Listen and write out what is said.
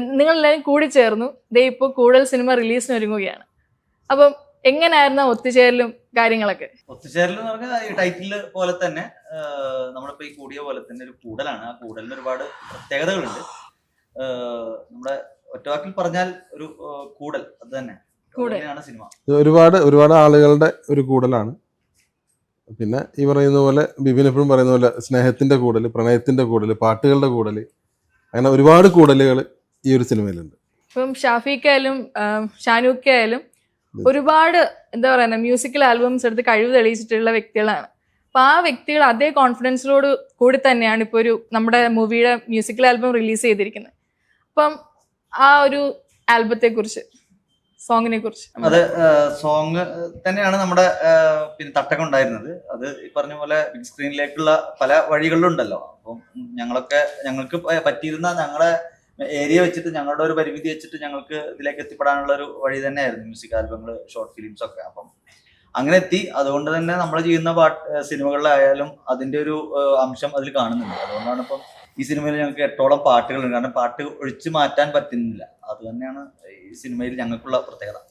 നിങ്ങൾ എല്ലാവരും കൂടി ചേർന്നു. ദേ ഇപ്പോൾ കൂടുതൽ സിനിമ റിലീസിന് ഒരുങ്ങുകയാണ്. അപ്പം എങ്ങനെയായിരുന്നു ഒത്തുചേരലും കാര്യങ്ങളൊക്കെ? ഒത്തുചേരൽ എന്ന് പറഞ്ഞാൽ ഈ ടൈറ്റിൽ പോലെ തന്നെ നമ്മളിപ്പോ ഈ കൂടിയ പോലെ തന്നെ ഒരു കൂടലാണ്. ആ കൂടലിന് ഒരുപാട് പ്രത്യേകതകളുണ്ട്. നമ്മുടെ ഒറ്റവാക്കിൽ പറഞ്ഞാൽ ഒരു കൂടൽ. അത് തന്നെ. സിനിമ. ഒരുപാട് ഒരുപാട് ആളുകളുടെ ഒരു കൂടലാണ്. പിന്നെ ഈ പറയുന്ന പോലെ ബിബിൻ എപ്പോഴും പറയുന്ന പോലെ സ്നേഹത്തിന്റെ കൂടൽ പ്രണയത്തിന്റെ കൂടൽ പാട്ടുകളുടെ കൂടൽ അങ്ങനെ ഒരുപാട് കൂടലുകൾ ഈ ഒരു സിനിമയിലുണ്ട്. ഇപ്പം ഷാഫിക്കായാലും ഷാനൂക്കായാലും ഒരുപാട് എന്താ പറയുക മ്യൂസിക്കൽ ആൽബംസ് എടുത്ത് കഴിവ് തെളിയിച്ചിട്ടുള്ള വ്യക്തികളാണ്. അപ്പം ആ വ്യക്തികൾ അതേ കോൺഫിഡൻസിലോട് കൂടി തന്നെയാണ് ഇപ്പോൾ ഒരു നമ്മുടെ മൂവിയുടെ മ്യൂസിക്കൽ ആൽബം റിലീസ് ചെയ്തിരിക്കുന്നത്. അപ്പം ആ ഒരു ആൽബത്തെ കുറിച്ച് സോങ്ങിനെ കുറിച്ച് അത് സോങ് തന്നെയാണ് നമ്മുടെ പിന്നെ തട്ടകം ഉണ്ടായിരുന്നത്. അത് ഈ പറഞ്ഞ പോലെ ബിഗ് സ്ക്രീനിലേക്കുള്ള പല വഴികളിലുണ്ടല്ലോ. അപ്പം ഞങ്ങളൊക്കെ ഞങ്ങൾക്ക് പറ്റിയിരുന്ന ഞങ്ങളെ ഏരിയ വെച്ചിട്ട് ഞങ്ങളുടെ ഒരു പരിമിതി വെച്ചിട്ട് ഞങ്ങൾക്ക് ഇതിലേക്ക് എത്തിപ്പെടാനുള്ള ഒരു വഴി തന്നെയായിരുന്നു മ്യൂസിക് ആൽബങ്ങൾ ഷോർട്ട് ഫിലിംസ് ഒക്കെ. അപ്പം അങ്ങനെ എത്തി. അതുകൊണ്ട് തന്നെ നമ്മൾ ചെയ്യുന്ന പാട്ട് സിനിമകളിലായാലും അതിന്റെ ഒരു അംശം അതിൽ കാണുന്നുണ്ട്. അതുകൊണ്ടാണ് ഇപ്പം ഈ സിനിമയിൽ ഞങ്ങൾക്ക് എട്ടോളം പാട്ടുകളുണ്ട്. കാരണം പാട്ട് ഒഴിച്ചു മാറ്റാൻ പറ്റുന്നില്ല. അത് തന്നെയാണ് ഈ സിനിമയിൽ ഞങ്ങൾക്കുള്ള പ്രത്യേകത.